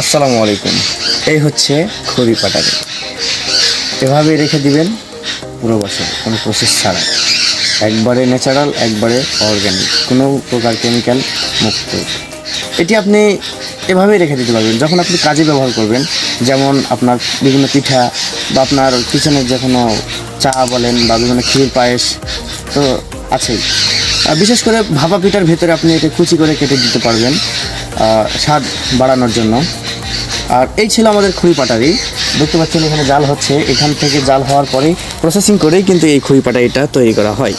আসসালামু আলাইকুম এই হচ্ছে খড়ি পাটারি। এভাবে রেখে দিবেন পুরো বছর, কোনো প্রসেস ছাড়া। একবারে ন্যাচারাল একবারে অর্গ্যানিক কোনো প্রকার কেমিক্যাল মুক্ত। এটি আপনি এভাবেই রেখে দিতে পারবেন। যখন আপনি কাজে ব্যবহার করবেন, যেমন আপনার বিভিন্ন পিঠা বা আপনার কিচেনের যে কোনো চা বলেন বা বিভিন্ন ক্ষীর পায়েস, তো আছেই। বিশেষ করে ভাপা পিঠার ভেতরে আপনি এটা কুচি করে কেটে দিতে পারবেন। স্বাদ বাড়ানোর জন্য। আর এই ছিল আমাদের খুঁড়ি পাটারি। দেখতে পাচ্ছেন এখানে জাল হচ্ছে। এখান থেকে জাল হওয়ার পরেই প্রসেসিং করেই কিন্তু এই খুঁড়ি পাটারিটা তৈরি করা হয়।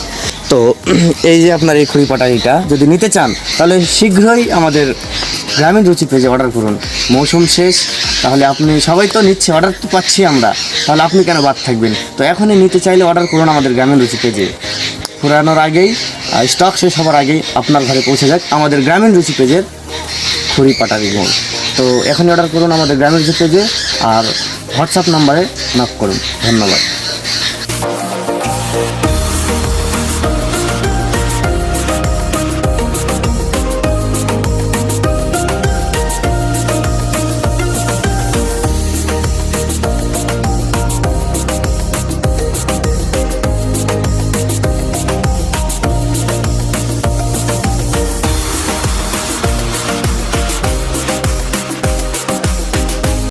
তো, এই যে আপনার এই খুঁড়ি পাটারিটা যদি নিতে চান, তাহলে শীঘ্রই আমাদের গ্রামীণ রুচি পেজে অর্ডার করুন। মৌসুম শেষ, তাহলে আপনি সবাই তো নিচ্ছে, অর্ডার তো পাচ্ছি আমরা। তাহলে আপনি কেন বাদ থাকবেন? তো এখনই নিতে চাইলে অর্ডার করুন আমাদের গ্রামীণ রুচি পেজে। ফুরানোর আগেই স্টক শেষ হওয়ার আগেই আপনার ঘরে পৌঁছে যাক আমাদের গ্রামীণ রুচি পেজের খুঁড়ি পাটারি মোড় তো এখনই অর্ডার করুন আমাদের গ্রামের পেজে আর হোয়াটসঅ্যাপ নাম্বারে নক করুন। ধন্যবাদ।